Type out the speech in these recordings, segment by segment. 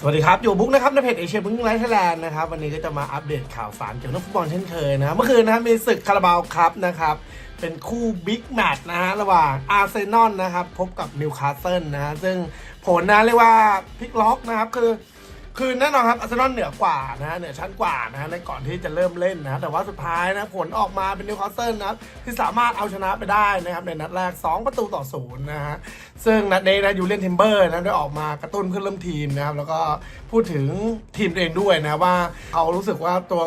สวัสดีครับ อยู่บุ๊กนะครับในเพจเอเชียบุ๊กไลท์ไทยแลนด์นะครับ วันนี้ก็จะมาอัปเดตข่าวสารเกี่ยวกับฟุตบอลเช่นเคยนะครับเมื่อคืนนะครับมีศึกคาราบาวครับนะครับ เป็นคู่บิ๊กแมตช์นะฮะ ระหว่างอาร์เซนอลนะครับ พบกับนิวคาสเซิลนะฮะ ซึ่งผลนะเรียกว่าพลิกล็อกนะครับ คือ คือแน่นอนครับอาร์เซนอลเหนือกว่านะเหนือชั้นกว่านะฮะในก่อนที่จะเริ่มเล่นนะแต่ว่าสุดท้ายนะผลออกมาเป็นนิวคาสเซิลนะครับที่สามารถเอาชนะไปได้นะครับในนัดแรก 2 ประตูต่อศูนย์นะฮะซึ่งนัดนี้นะยูเลียนทิมเบอร์นะได้ออกมากระตุ้นเพื่อนร่วมทีมนะครับแล้วก็พูดถึงทีมเองด้วยนะว่าเขารู้สึกว่าตัว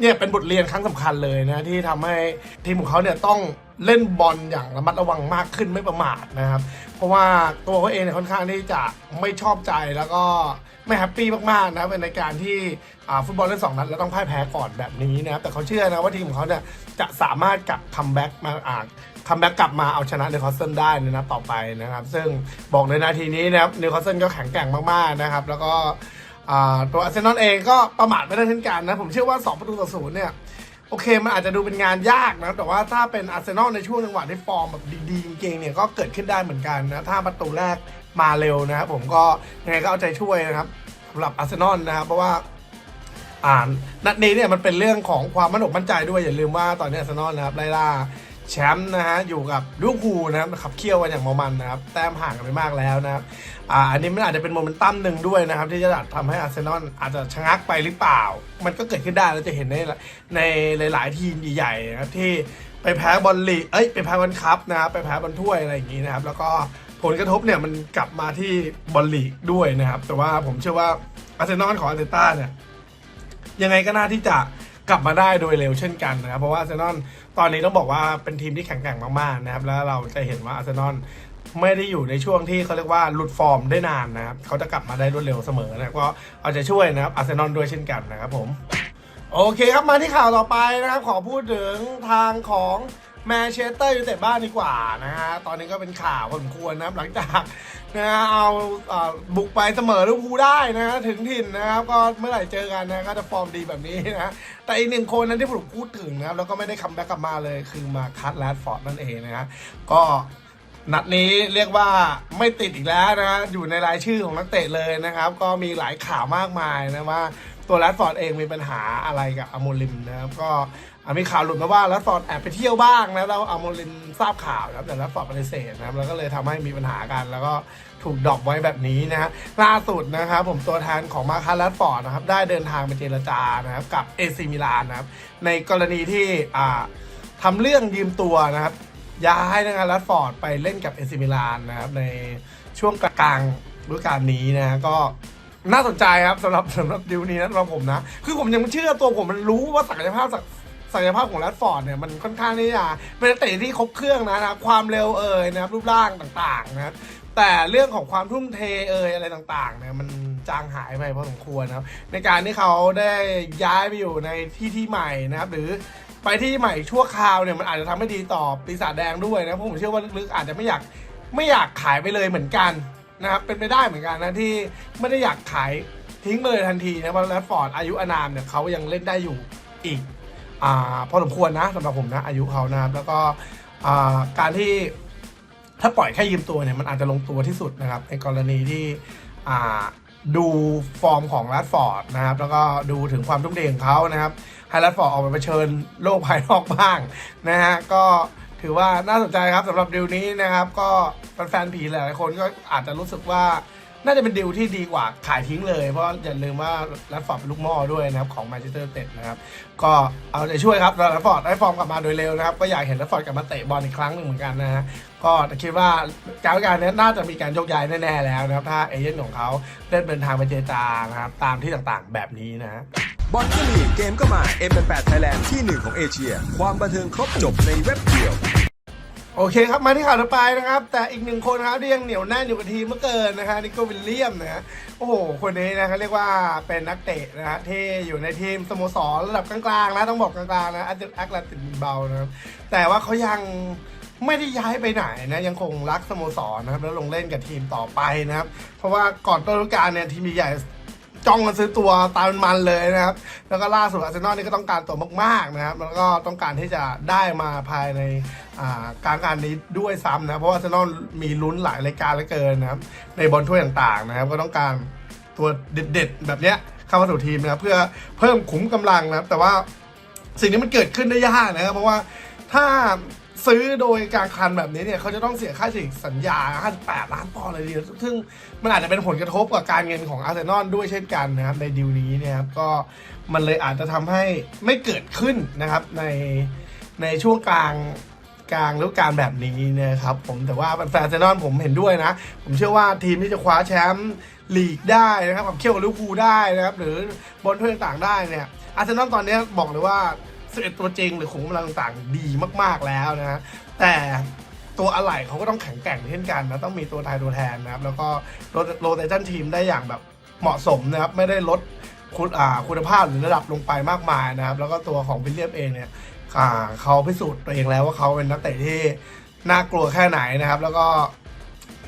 เนี่ยเป็นบทเรียนครั้งสำคัญเลยนะที่ทำให้ทีมของเขาเนี่ยต้อง เล่นบอลอย่างระมัดระวังมากขึ้นไม่ประมาทนะครับ เพราะว่าตัวเขาเองเนี่ยค่อนข้างที่จะไม่ชอบใจแล้วก็ไม่แฮปปี้มากๆนะในการที่ฟุตบอลเล่นสองนัดแล้วต้องพ่ายแพ้ก่อนแบบนี้นะครับแต่เขาเชื่อนะว่าทีมของเขาเนี่ยจะสามารถกลับคัมแบ็กมาอ่าคัมแบ็กกลับมาเอาชนะนิวคาสเซิลได้ในนัดต่อไปนะครับ ซึ่งบอกเลยนาทีนี้นะครับนิวคาสเซิลก็แข็งแกร่งมากๆนะครับ แล้วก็ตัวอาร์เซนอลเองก็ประมาทไม่ได้เช่นกันนะผมเชื่อว่า 2 ประตูต่อศูนย์เนี่ย โอเคมันอาจจะดูเป็นงานยากนะ แต่ว่าถ้าเป็นอาร์เซนอลในช่วงจังหวะที่ฟอร์มแบบดีๆจริงๆเนี่ยก็เกิดขึ้นได้เหมือนกันนะ ถ้าประตูแรกมาเร็วนะครับผมก็ยังไงก็เอาใจช่วยนะครับสำหรับอาร์เซนอลนะครับเพราะว่าอ่านนัดนี้เนี่ยมันเป็นเรื่องของความมั่นอกมั่นใจด้วยอย่าลืมว่าตอนนี้อาร์เซนอลนะครับไล่ล่า แชมป์นะฮะอยู่กับลิเวอร์พูลนะครับขับเคี่ยวกันอย่างเมามันนะครับแต้มห่างกันไปมากแล้วนะครับอ่าอันนี้มันอาจจะเป็นโมเมนตัมหนึ่งด้วยนะครับ ที่จะทำให้อาร์เซนอลอาจจะชะงักไปหรือเปล่า มันก็เกิดขึ้นได้เราจะเห็นในในหลาย ๆ ทีมใหญ่ๆนะครับที่ไปแพ้บอลลีเอ้ยไปแพ้บอลคัพนะครับไปแพ้บอลถ้วยอะไรอย่างนี้นะครับ แล้วก็ผลกระทบเนี่ยมันกลับมาที่บอลลีด้วยนะครับ แต่ว่าผมเชื่อว่าอาร์เซนอลของอาร์เตต้าเนี่ยยังไงก็น่าที่จะ กลับมาได้โดยเร็วเช่นกันนะครับ เพราะว่าอาร์เซนอลตอนนี้ต้องบอกว่าเป็นทีมที่แข็งแกร่งมากๆนะครับ แล้วเราจะเห็นว่าอาร์เซนอลไม่ได้อยู่ในช่วงที่เขาเรียกว่าหลุดฟอร์มได้นานนะครับเขาจะกลับมาได้รวดเร็วเสมอนะก็เอาใจช่วยนะครับอาร์เซนอลด้วยเช่นกันนะครับผมโอเคครับมาที่ข่าวต่อไปนะครับ ขอพูดถึงทางของแมนเชสเตอร์ยูไนเต็ดบ้านดีกว่านะฮะตอนนี้ก็เป็นข่าวพอสมควรนะครับหลังจาก นะฮะเอาเอ่อบุกไปเสมอลิเวอร์พูลได้นะฮะถึงถิ่นนะครับก็เมื่อไหร่เจอกันนะก็จะฟอร์มดีแบบนี้นะแต่อีกหนึ่งคนนั้นที่ผมพูดถึงนะครับแล้วก็ไม่ได้คัมแบ็กกลับมาเลยคือมาคัตแรดฟอร์ดนั่นเองนะฮะก็นัดนี้เรียกว่าไม่ติดอีกแล้วนะอยู่ในรายชื่อของนักเตะเลยนะครับ ก็มีหลายข่าวมากมายนะว่าตัวแรดฟอร์ดเองมีปัญหาอะไรกับอโมลิมนะครับก็ มีข่าวหลุดมาว่าแรดฟอร์ดแอบไปเที่ยวบ้างนะแล้วเอโมลิมทราบข่าวนะครับแต่แรดฟอร์ดปฏิเสธนะครับแล้วก็เลยทำให้มีปัญหากันแล้วก็ถูกดรอกไว้แบบนี้นะฮะล่าสุดนะครับผมตัวแทนของมาคาร์แรดฟอร์ดนะครับได้เดินทางไปเจรจานะครับกับเอซิมิลานนะครับในกรณีที่อ่าทำเรื่องยืมตัวนะครับย้ายนะครับรัดฟอร์ดไปเล่นกับเอซิมิลานนะครับในช่วงกลางฤดูกาลนี้นะฮะก็น่าสนใจครับสำหรับสำหรับดิวนี้นะสำหรับผมนะ คือผมยังไม่เชื่อตัวผมมันรู้ว่าศักยภาพ ศักยภาพของแรดฟอร์ดเนี่ยมันค่อนข้างที่จะเป็นนักเตะที่ครบเครื่องนะครับความเร็วเอ่ยนะครับรูปร่างต่างๆนะครับแต่เรื่องของความทุ่มเทเอ่ยอะไรต่างๆเนี่ยมันจางหายไปพอสมควรนะครับ ในการที่เขาได้ย้ายไปอยู่ในที่ที่ใหม่นะครับ หรือไปที่ใหม่ชั่วคราวเนี่ยมันอาจจะทำให้ดีต่อปีศาจแดงด้วยนะพราะผมเชื่อว่าลึกๆอาจจะไม่อยากไม่อยากขายไปเลยเหมือนกันนะครับเป็นไปได้เหมือนกันนะที่ไม่ได้อยากขายทิ้งเลยทันทีนะเพราะแรดฟอร์ดอายุอานามเนี่ยเขายังเล่นได้อยู่อีก พอสมควรนะสำหรับผมนะอายุเขานะครับแล้วก็การที่ถ้าปล่อยแค่ยืมตัวเนี่ยมันอาจจะลงตัวที่สุดนะครับ ในกรณีที่ดูฟอร์มของแรดฟอร์ดนะครับ แล้วก็ดูถึงความทุ่มเทของเขานะครับให้แรดฟอร์ดออกไปเผชิญโลกภายนอกบ้างนะฮะก็ถือว่าน่าสนใจครับสำหรับดิวนี้นะครับ ก็แฟนๆผีหลายคนก็อาจจะรู้สึกว่า น่าจะเป็นดิวที่ดีกว่าขายทิ้งเลย เพราะอย่าลืมว่าแรดฟอร์ดเป็นลูกหม้อด้วยนะครับของแมนเชสเตอร์เต็ดนะครับ ก็เอาใจช่วยครับแรดฟอร์ดได้ฟอร์มกลับมาโดยเร็วนะครับ ก็อยากเห็นแรดฟอร์ดกลับมาเตะบอลอีกครั้งหนึ่งเหมือนกันนะฮะก็คิดว่าการการนี้น่าจะมีการยกย้ายแน่ๆแล้วนะครับถ้าเอเย่นของเขาเล่นเดินทางไปเจรจานะครับตามที่ต่างๆ แบบนี้นะฮะบอลก็มีเกมก็มา M8 Thailand ที่หนึ่งของเอเชีย ความบันเทิงครบจบในเว็บเดียว โอเคครับมาที่ข่าวต่อไปนะครับ แต่อีกหนึ่งคนครับที่ยังเหนียวแน่นอยู่กับทีมเมื่อเกินนะฮะนิโกวิลเลียมนะฮะโอ้โหคนนี้นะเขาเรียกว่าเป็นนักเตะนะฮะที่อยู่ในทีมสโมสรระดับกลางๆนะต้องบอกกลางๆนะอาจจะแอคลาตินเบานะครับแต่ว่าเขายังไม่ได้ย้ายไปไหนนะยังคงรักสโมสรนะครับแล้วลงเล่นกับทีมต่อไปนะครับ เพราะว่าก่อนต้นฤดูกาลเนี่ยทีมใหญ่ จ้องกันซื้อตัวตามมันเลยนะครับ แล้วก็ล่าสุดอาร์เซนอลนี่ก็ต้องการตัวมากๆนะครับ แล้วก็ต้องการที่จะได้มาภายในอ่ากลางการนี้ด้วยซ้ำนะ เพราะว่าอาร์เซนอลมีลุ้นหลายรายการเหลือเกินนะครับ ในบอลถ้วยต่างๆนะครับ ก็ต้องการตัวเด็ดๆ แบบเนี้ยเข้ามาสู่ทีมนะครับ เพื่อเพิ่มขุมกำลังนะครับ แต่ว่าสิ่งนี้มันเกิดขึ้นได้ยากนะครับ เพราะว่าถ้า ซื้อโดยกางคันแบบนี้เนี่ยเขาจะต้องเสียค่าสิสัญญา 58 ล้านปอนด์เลยทีเดียวซึ่งมันอาจจะเป็นผลกระทบกับการเงินของอาร์เซนอลด้วยเช่นกันนะครับในดีลนี้เนะครับก็มันเลยอาจจะทำให้ไม่เกิดขึ้นนะครับในในช่วงกลางกลางฤดูกาลแบบนี้นะครับผมแต่ว่าแฟนอาร์เซนอลผมเห็นด้วยนะ ผมเชื่อว่าทีมที่จะคว้าแชมป์ลีกได้นะครับกับเคี่ยวกับลิเวอร์พูลได้นะครับหรือบอลถ้วยต่างได้เนี่ยอาร์เซนอลตอนนี้บอกเลยว่า 11 ตัวจริงหรือขุมกำลังต่างๆดีมากๆแล้วนะฮะแต่ตัวอะไหล่เขาก็ต้องแข็งแกร่งเช่นกันนะต้องมีตัวทายตัวแทนนะครับ แล้วก็โรเตชันทีมได้อย่างแบบเหมาะสมนะครับ ไม่ได้ลดคุณคุณภาพหรือระดับลงไปมากมายนะครับ แล้วก็ตัวของวิลเลียมเองเนี่ยเขาพิสูจน์ตัวเองแล้วว่าเขาเป็นนักเตะที่น่ากลัวแค่ไหนนะครับ แล้วก็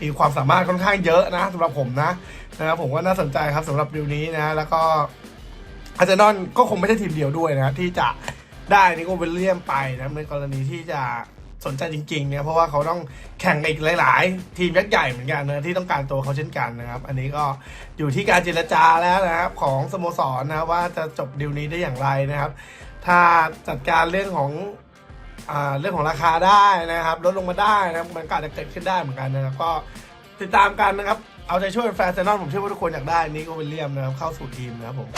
มีความสามารถค่อนข้างเยอะนะสำหรับผมนะนะครับผมว่าน่าสนใจครับสำหรับดิวนี้นะ แล้วก็อาร์เซนอลก็คงไม่ใช่ทีมเดียวด้วยนะที่จะ ได้นิโคลเวลเลียมไปนะในกรณีที่จะสนใจจริงๆเนี่ยเพราะว่าเขาต้องแข่งกับอีกหลาย ๆ ทีมยักษ์ใหญ่เหมือนกันนะที่ต้องการตัวเขาเช่นกันนะครับ อันนี้ก็อยู่ที่การเจรจาแล้วนะครับของสโมสรนะว่าจะจบดิวนี้ได้อย่างไรนะครับ ถ้าจัดการเรื่องของอเรื่องของราคาได้นะครับลดลงมาได้นะครับมันก็อาจจะเกิดขึ้นได้เหมือนกันนะครับก็ติดตามกันนะครับ เอาใจช่วยแฟนเซนอนผมเชื่อว่าทุกคนอยากได้นิโคลวิลเลียมนะครับเข้าสู่ทีมนะครับผม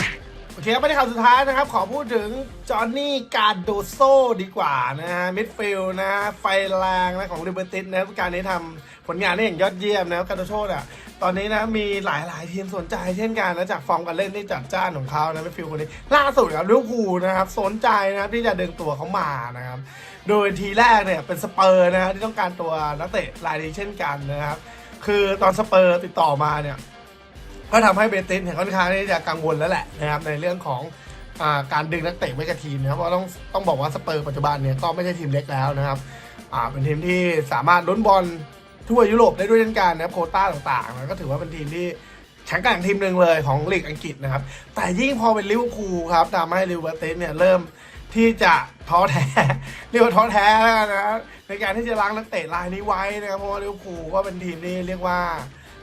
อเคครับไปในข่าวสุดท้ายนะครับ ขอพูดถึงจอห์นนี่การโดโซดีกว่านะฮะมิดฟิลนะฮะไฟแรงนะของลิเบอร์ติสนะครับการนี้ทำผลงานได้อย่างยอดเยี่ยมนะครับกาโดโซอะตอนนี้นะมีหลาย ๆ ทีมสนใจเช่นกันนะจากฟอร์มการเล่นที่จัดจ้านของเขานะมิดฟิลคนนี้ ล่าสุดครับลิเวอร์พูลนะครับสนใจนะครับที่จะดึงตัวเขามานะครับโดยทีแรกเนี่ยเป็นสเปอร์นะฮะที่ต้องการตัวนักเตะรายนี้เช่นกันนะครับคือตอนสเปอร์ติดต่อมาเนี่ย ก็ทำให้เบติสเนี่ยค่อนข้างที่จะกังวลแล้วแหละนะครับในเรื่องของอการดึงนักเตะไว้กับทีมนะครับเพราะต้องต้องบอกว่าสเปอร์ปัจจุบันเนี่ยก็ไม่ใช่ทีมเล็กแล้วนะครับเป็นทีมที่สามารถลุ้นบอลทั่วยุโรปได้ด้วยเช่นกันนะครับโคต้าต่างๆนะก็ถือว่าเป็นทีมที่แข็งแกร่งทีมหนึ่งเลยของลีกอังกฤษนะครับ แต่ยิ่งพอเป็นลิเวอร์พูลครับทำให้ลิเวอร์พูลเนี่ยเริ่มที่จะท้อแท้เรียกว่าท้อแท้แล้วกันนะในการที่จะล้างนักเตะรายนี้ไว้นะครับเพราะว่าลิเวอร์พูลก็เป็นทีมที่เรียกว่า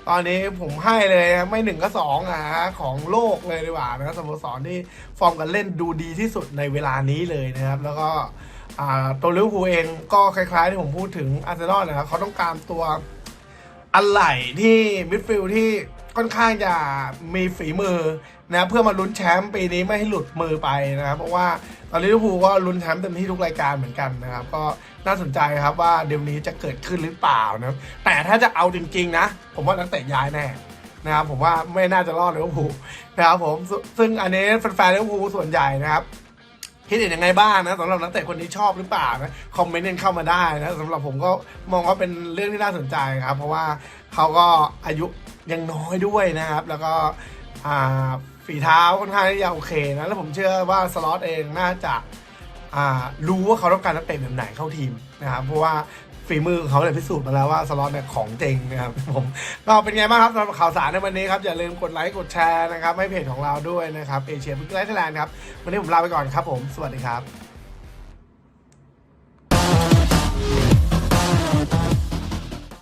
ตอนนี้ผมให้เลยนะไม่หนึ่งก็สองอะฮะของโลกเลยดีกว่านะครับสโมสรที่ฟอร์มกันเล่นดูดีที่สุดในเวลานี้เลยนะครับ แล้วก็ตัวลิเวอร์พูลเองก็คล้ายๆที่ผมพูดถึงอาร์เซนอลนะครับเขาต้องการตัวอะไหล่ที่มิดฟิลด์ที่ ค่อนข้างจะมีฝีมือนะเพื่อมาลุ้นแชมป์ปีนี้ไม่ให้หลุดมือไปนะครับเพราะว่าตอนนี้ลิเวอร์พูลก็ลุ้นแชมป์เต็มที่ทุกรายการเหมือนกันนะครับ ก็น่าสนใจครับว่าเดี๋ยวนี้จะเกิดขึ้นหรือเปล่านะแต่ถ้าจะเอาจริงๆนะ ผมว่านักเตะย้ายแน่นะครับผมว่าไม่น่าจะรอดลิเวอร์พูลนะครับผมซึ่งซึ่งอันนี้แฟนๆลิเวอร์พูลส่วนใหญ่นะครับคิดเห็นยังไงบ้างนะสำหรับนักเตะคนนี้ชอบหรือเปล่านะคอมเมนต์กันเข้ามาได้นะสำหรับผมก็มองว่าเป็นเรื่องที่น่าสนใจครับ เพราะว่าเขาก็อายุ ยังน้อยด้วยนะครับ แล้วก็ฝีเท้าค่อนข้างที่จะโอเคนะแล้วผมเชื่อว่าสล็อตเองน่าจะารู้ว่าเขาต้องการนักเตะแบบไหนเข้าทีมนะครับเพราะว่าฝีมือของเขาเนี่ยพิสูจน์มาแล้วว่าสล็อตเนี่ยของจริงนะครับผมก็เป็นไงบ้างครับสำหรับข่าวสารในวันนี้ครับ อย่าลืมกดไลค์กดแชร์นะครับให้เพจของเราด้วยนะครับเอเชียบิ๊กไลท์ไทยแลนด์ครับ วันนี้ผมลาไปก่อนครับผม สวัสดีครับ